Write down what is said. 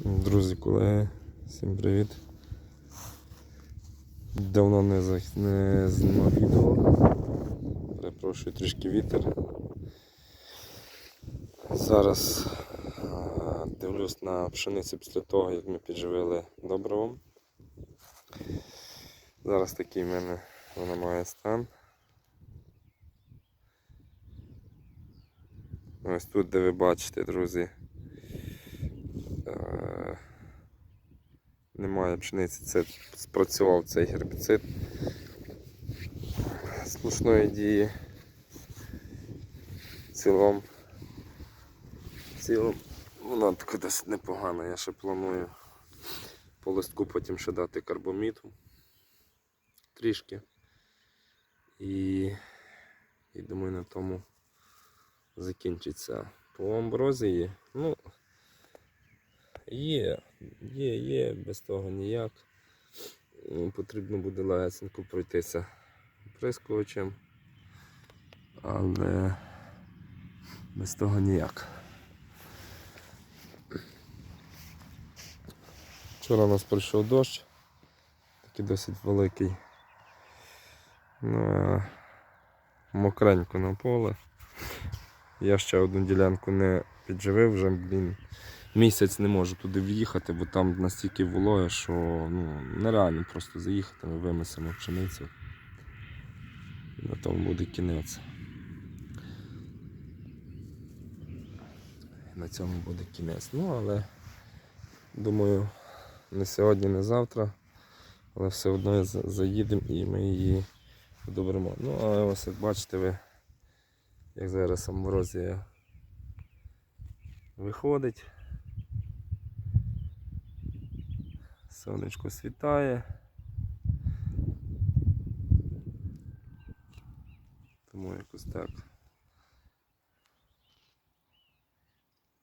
Друзі, колеги, всім привіт. Давно не, за... не знімав відео. Перепрошую трішки вітер. Зараз а, дивлюсь на пшеницю після того, як ми підживили добривом. Зараз такий в мене вона має стан. Ось тут, де ви бачите, друзі. Е, Немає пшениці, це спрацював цей гербіцид сплошної дії. В цілому вона така досить непогана. Я ще планую по листку потім ще дати карбоміту трішки. І, і думаю на тому закінчиться. По амброзії, ну, є, є, є, без того ніяк. Потрібно буде легесенько пройтися прискувачем, але без того ніяк. Вчора у нас пройшов дощ, такий досить великий. Ну, мокренько на поле. Я ще одну ділянку не підживив, вже блін, місяць не можу туди в'їхати, бо там настільки вологе, що ну, нереально просто заїхати, ми вимесимо пшеницю. На тому буде кінець. На цьому буде кінець. Ну, але думаю, не сьогодні, не завтра, але все одно заїдемо і ми її доберемо. Ну, але ось як бачите ви, як зараз амброзія виходить. Сонечко світає. Тому якось так.